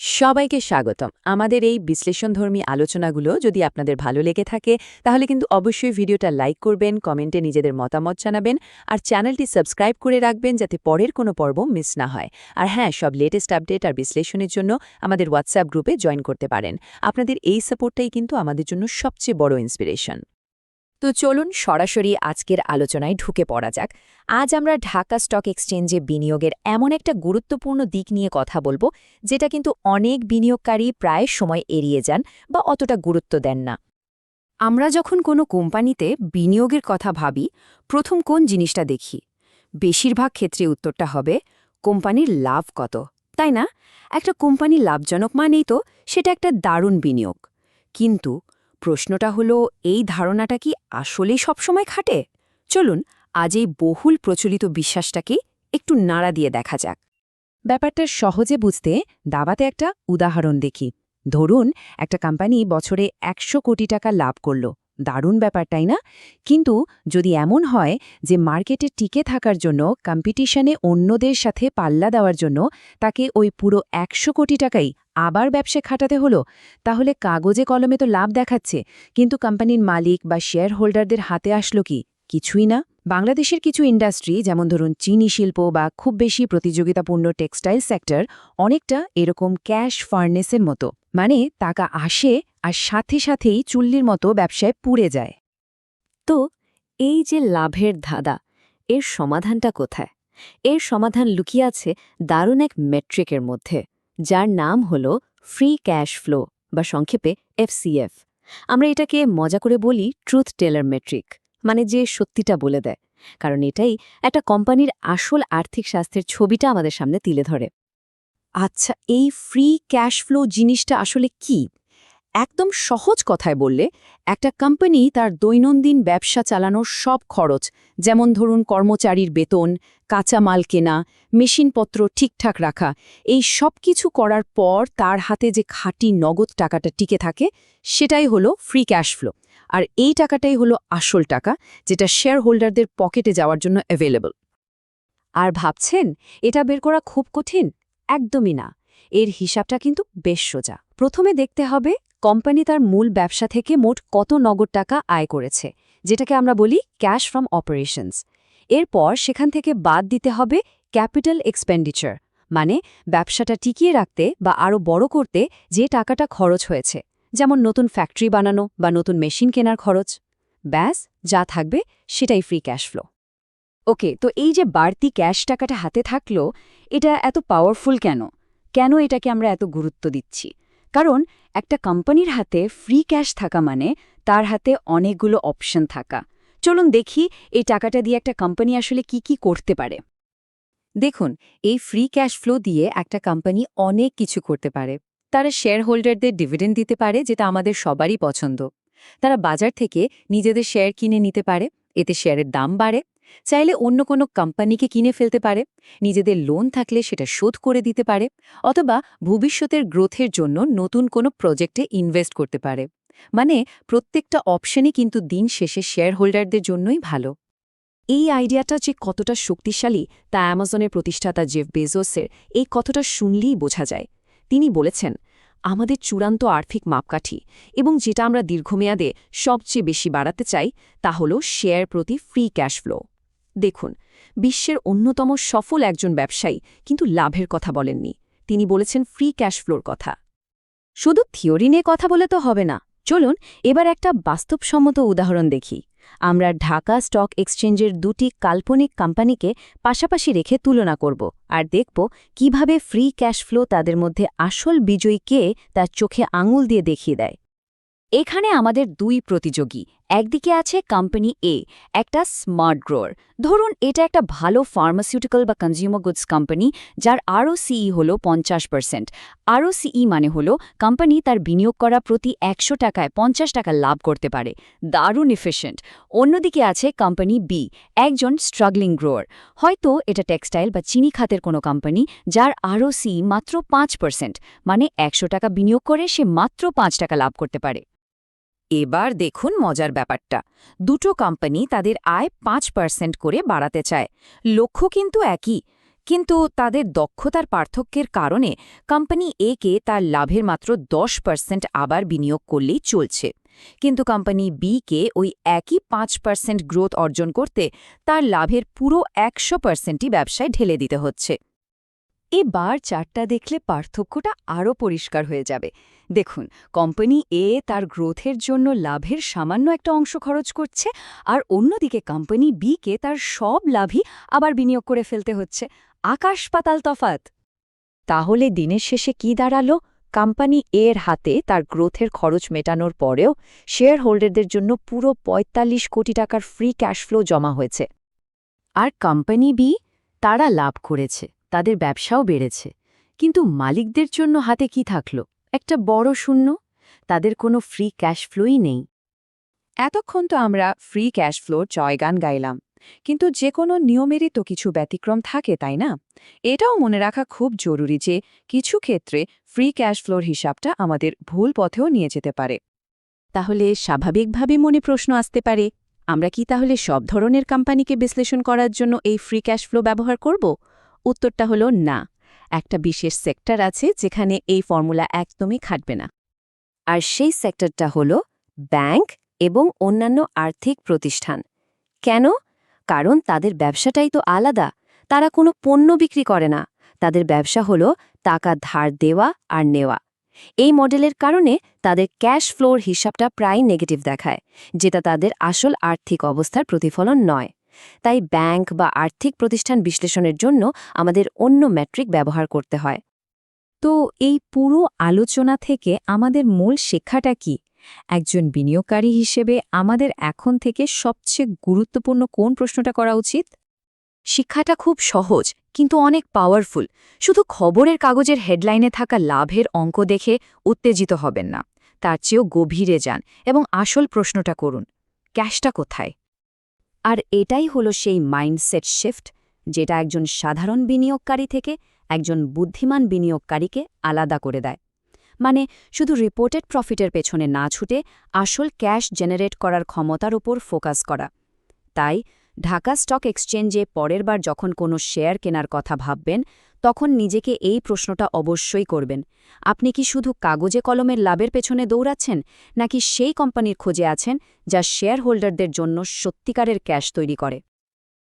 সবাইকে স্বাগতম। আমাদের এই বিশ্লেষণধর্মী আলোচনাগুলো যদি আপনাদের ভালো লেগে থাকে, তাহলে কিন্তু অবশ্যই ভিডিওটা লাইক করবেন, কমেন্টে নিজেদের মতামত জানাবেন, আর চ্যানেলটি সাবস্ক্রাইব করে রাখবেন যাতে পরের কোনো পর্ব মিস না হয়। আর হ্যাঁ সব লেটেস্ট আপডেট আর বিশ্লেষণের জন্য আমাদের হোয়াটসঅ্যাপ গ্রুপে জয়েন করতে পারেন। আপনাদের এই সাপোর্টটাই কিন্তু আমাদের জন্য সবচেয়ে বড় ইন্সপিরেশন তো চলুন সরাসরি আজকের আলোচনায় ঢুকে পড়া যাক। আজ আমরা ঢাকা স্টক এক্সচেঞ্জে বিনিয়োগের এমন একটা গুরুত্বপূর্ণ দিক নিয়ে কথা বলব, যেটা কিন্তু অনেক বিনিয়োগকারী প্রায় সময় এড়িয়ে যান বা অতটা গুরুত্ব দেন না। আমরা যখন কোনো কোম্পানিতে বিনিয়োগের কথা ভাবি, প্রথম কোন জিনিসটা দেখি? বেশিরভাগ ক্ষেত্রে উত্তরটা হবে, কোম্পানির লাভ কত, তাই না? একটা কোম্পানি লাভজনক মানেই তো সেটা একটা দারুণ বিনিয়োগ। কিন্তু প্রশ্নটা হলো, এই ধারণাটা কি আসলেই সবসময় খাটে? চলুন, আজ এই বহুল প্রচলিত বিশ্বাসটাকে একটু নাড়া দিয়ে দেখা যাক। ব্যাপারটা সহজে বুঝতে দাবাতে একটা উদাহরণ দেখি। ধরুন, একটা কোম্পানি বছরে একশো কোটি টাকা লাভ করল। দারুণ ব্যাপার, তাই না? কিন্তু যদি এমন হয় যে মার্কেটে টিকে থাকার জন্য কম্পিটিশনে অন্যদের সাথে পাল্লা দেওয়ার জন্য তাকে ওই পুরো একশো কোটি টাকাই আবার ব্যবসায় খাটাতে হলো, তাহলে কাগজে কলমে তো লাভ দেখাচ্ছে। কিন্তু কোম্পানির মালিক বা শেয়ার হোল্ডারদের হাতে আসলো কি? কিছুই না। বাংলাদেশের কিছু ইন্ডাস্ট্রি যেমন ধরুন চিনি শিল্প বা খুব বেশি প্রতিযোগিতাপূর্ণ টেক্সটাইল সেক্টর অনেকটা এরকম ক্যাশ ফার্নেসের মতো। মানে টাকা আসে আর সাথে সাথেই চুল্লির মতো ব্যবসায় পুড়ে যায়। তো এই যে লাভের ধাঁধা, এর সমাধানটা কোথায়? এর সমাধান লুকিয়ে আছে দারুণ এক মেট্রিকের মধ্যে, যার নাম হল ফ্রি ক্যাশ ফ্লো বা সংক্ষেপে এফসিএফ আমরা এটাকে মজা করে বলি ট্রুথ টেলার মেট্রিক মানে যে সত্যিটা বলে দেয়। কারণ এটাই একটা কোম্পানির আসল আর্থিক স্বাস্থ্যের ছবিটা আমাদের সামনে তুলে ধরে। আচ্ছা এই ফ্রি ক্যাশ ফ্লো জিনিসটা আসলে কি? একদম সহজ কথায় বললে, একটা কোম্পানি তার দৈনন্দিন ব্যবসা চালানোর সব খরচ, যেমন ধরুন কর্মচারীর বেতন কাঁচা মাল কেনা, মেশিনপত্র ঠিকঠাক রাখা, এই সব কিছু করার পর তার হাতে যে খাঁটি নগদ টাকাটা টিকে থাকে, সেটাই হলো ফ্রি ক্যাশ ফ্লো আর এই টাকাটাই হলো আসল টাকা, যেটা শেয়ার হোল্ডারদের পকেটে যাওয়ার জন্য অ্যাভেলেবল আর ভাবছেন, এটা বের করা খুব কঠিন? একদমই না। এর হিসাবটা কিন্তু বেশ সোজা। প্রথমে দেখতে হবে কোম্পানি তার মূল ব্যবসা থেকে মোট কত নগদ টাকা আয় করেছে, যেটাকে আমরা বলি ক্যাশ ফ্রম অপারেশনস। এরপর সেখান থেকে বাদ দিতে হবে ক্যাপিটাল এক্সপেন্ডিচার মানে ব্যবসাটা টিকিয়ে রাখতে বা আরও বড় করতে যে টাকাটা খরচ হয়েছে, যেমন নতুন ফ্যাক্টরি বানানো বা নতুন মেশিন কেনার খরচ। ব্যাস, যা থাকবে সেটাই ফ্রি ক্যাশ ফ্লো ওকে, তো এই যে বাড়তি ক্যাশ টাকাটা হাতে থাকল, এটা এত পাওয়ারফুল কেন? কেন এটাকে আমরা এত গুরুত্ব দিচ্ছি? কারণ একটা কোম্পানির হাতে ফ্রি ক্যাশ থাকা মানে তার হাতে অনেকগুলো অপশন থাকা। চলুন দেখি এই টাকাটা দিয়ে একটা কোম্পানি আসলে কি কি করতে পারে। দেখুন, এই ফ্রি ক্যাশ ফ্লো দিয়ে একটা কোম্পানি অনেক কিছু করতে পারে। তারা শেয়ার হোল্ডারদের ডিভিডেন্ড দিতে পারে, যেটা আমাদের সবারই পছন্দ। তারা বাজার থেকে নিজেদের শেয়ার কিনে নিতে পারে, এতে শেয়ারের দাম বাড়ে চাইলে অন্য কোনো কোম্পানিকে কিনে ফেলতে পারে, নিজেদের লোন থাকলে সেটা শোধ করে দিতে পারে, অথবা ভবিষ্যতের গ্রোথের জন্য নতুন কোনো প্রজেক্টে ইনভেস্ট করতে পারে। মানে প্রত্যেকটা অপশনই কিন্তু দিন শেষে শেয়ার হোল্ডারদের জন্যই ভালো। এই আইডিয়াটা যে কতটা শক্তিশালী তা অ্যামাজনের প্রতিষ্ঠাতা জেফ বেজোসের এই কথাটা শুনলেই বোঝা যায়। তিনি বলেছেন, আমাদের চূড়ান্ত আর্থিক মাপকাঠি এবং যেটা আমরা দীর্ঘমেয়াদে সবচেয়ে বেশি বাড়াতে চাই তা হল শেয়ার প্রতি ফ্রি ক্যাশ ফ্লো। দেখুন, বিশ্বের অন্যতম সফল একজন ব্যবসায়ী কিন্তু লাভের কথা বলেননি। তিনি বলেছেন ফ্রি ক্যাশ ফ্লোর কথা। শুধু থিওরি নিয়ে কথা বলে তো হবে না। চলুন, এবার একটা বাস্তবসম্মত উদাহরণ দেখি। আমরা ঢাকা স্টক এক্সচেঞ্জের দুটি কাল্পনিক কোম্পানিকে পাশাপাশি রেখে তুলনা করব আর দেখব কীভাবে ফ্রি ক্যাশ ফ্লো তাদের মধ্যে আসল বিজয়ী কে তার চোখে আঙুল দিয়ে দেখিয়ে দেয়। এখানে আমাদের দুই প্রতিযোগী, একদিকে আছে কোম্পানি এ একটা স্মার্ট গ্রোয়ার ধরুন, এটা একটা ভালো ফার্মাসিউটিক্যাল বা কনজিউমার গুডস কোম্পানি যার আরও সিই হল পঞ্চাশ পার্সেন্ট আরও সিই মানে হল কোম্পানি তার বিনিয়োগ করা প্রতি একশো টাকায় পঞ্চাশ টাকা লাভ করতে পারে। দারুণ এফিশিয়েন্ট অন্যদিকে আছে কোম্পানি বি একজন স্ট্রাগলিং গ্রোয়ার হয়তো এটা টেক্সটাইল বা চিনি খাতের কোনো কোম্পানি যার আরও সিই মাত্র পাঁচ পার্সেন্ট মানে একশো টাকা বিনিয়োগ করে সে মাত্র পাঁচ টাকা লাভ করতে পারে। এবার দেখুন মজার ব্যাপারটা। দুটো কোম্পানি তাদের আয় পাঁচ পার্সেন্ট করে বাড়াতে চায়। লক্ষ্য কিন্তু একই। কিন্তু তাদের দক্ষতার পার্থক্যের কারণে কোম্পানি এ কে তার লাভের মাত্র দশ পার্সেন্ট আবার বিনিয়োগ করলেই চলছে। কিন্তু কোম্পানি বি কে ওই একই পাঁচ পার্সেন্ট গ্রোথ অর্জন করতে তার লাভের পুরো একশো পার্সেন্টই ব্যবসায় ঢেলে দিতে হচ্ছে। এবার চারটা দেখলে পার্থক্যটা আরও পরিষ্কার হয়ে যাবে। দেখুন, কোম্পানি এ তার গ্রোথের জন্য লাভের সামান্য একটা অংশ খরচ করছে, আর অন্যদিকে কোম্পানি বি কে তার সব লাভই আবার বিনিয়োগ করে ফেলতে হচ্ছে। আকাশ পাতাল তফাত তাহলে দিনের শেষে কি দাঁড়াল? কোম্পানি এর হাতে তার গ্রোথের খরচ মেটানোর পরেও শেয়ার হোল্ডারদের জন্য পুরো ৪৫ কোটি টাকার ফ্রি ক্যাশ ফ্লো জমা হয়েছে। আর কোম্পানি বি তারা লাভ করেছে। তাদের ব্যবসাও বেড়েছে। কিন্তু মালিকদের জন্য হাতে কি থাকল? একটা বড় শূন্য? তাদের কোনো ফ্রি ক্যাশ ফ্লোই নেই। এতক্ষণ তো আমরা ফ্রি ক্যাশ ফ্লোর জয়গান গাইলাম। কিন্তু যে কোনো নিয়মেরই তো কিছু ব্যতিক্রম থাকে, তাই না? এটাও মনে রাখা খুব জরুরি যে কিছু ক্ষেত্রে ফ্রি ক্যাশ ফ্লোর হিসাবটা আমাদের ভুল পথেও নিয়ে যেতে পারে। তাহলে স্বাভাবিকভাবে মনে প্রশ্ন আসতে পারে, আমরা কি তাহলে সব ধরনের কোম্পানিকে বিশ্লেষণ করার জন্য এই ফ্রি ক্যাশ ফ্লো ব্যবহার করব? উত্তরটা হলো না। একটা বিশেষ সেক্টর আছে যেখানে এই ফর্মুলা একদমই খাটবে না। আর সেই সেক্টরটা হল ব্যাংক এবং অন্যান্য আর্থিক প্রতিষ্ঠান। কেন? কারণ তাদের ব্যবসাটাই তো আলাদা। তারা কোনো পণ্য বিক্রি করে না। তাদের ব্যবসা হল টাকা ধার দেওয়া আর নেওয়া। এই মডেলের কারণে তাদের ক্যাশ ফ্লোর হিসাবটা প্রায় নেগেটিভ দেখায়, যেটা তাদের আসল আর্থিক অবস্থার প্রতিফলন নয়। তাই ব্যাংক বা আর্থিক প্রতিষ্ঠান বিশ্লেষণের জন্য আমাদের অন্য ম্যাট্রিক ব্যবহার করতে হয়। তো এই পুরো আলোচনা থেকে আমাদের মূল শিক্ষাটা কি? একজন বিনিয়োগকারী হিসেবে আমাদের এখন থেকে সবচেয়ে গুরুত্বপূর্ণ কোন প্রশ্নটা করা উচিত? শিক্ষাটা খুব সহজ, কিন্তু অনেক পাওয়ারফুল শুধু খবরের কাগজের হেডলাইনে থাকা লাভের অঙ্ক দেখে উত্তেজিত হবেন না। তার চেয়েও গভীরে যান এবং আসল প্রশ্নটা করুন, ক্যাশটা কোথায়? আর এটাই হলো সেই মাইন্ডসেট শিফট, যেটা একজন সাধারণ বিনিয়োগকারী থেকে একজন বুদ্ধিমান বিনিয়োগকারীকে আলাদা করে দেয়। মানে শুধু রিপোর্টেড প্রফিটের পেছনে না ছুটে আসল ক্যাশ জেনারেট করার ক্ষমতার উপর ফোকাস করা। তাই ঢাকা স্টক এক্সচেঞ্জে পরের বার যখন কোনো শেয়ার কেনার কথা ভাববেন তখন নিজেকে এই প্রশ্নটা অবশ্যই করবেন। আপনি কি শুধু কাগজে কলমের লাভের পেছনে দৌড়াচ্ছেন, নাকি সেই কোম্পানির খোঁজে আছেন, যা শেয়ার হোল্ডারদের জন্য সত্যিকারের ক্যাশ তৈরি করে?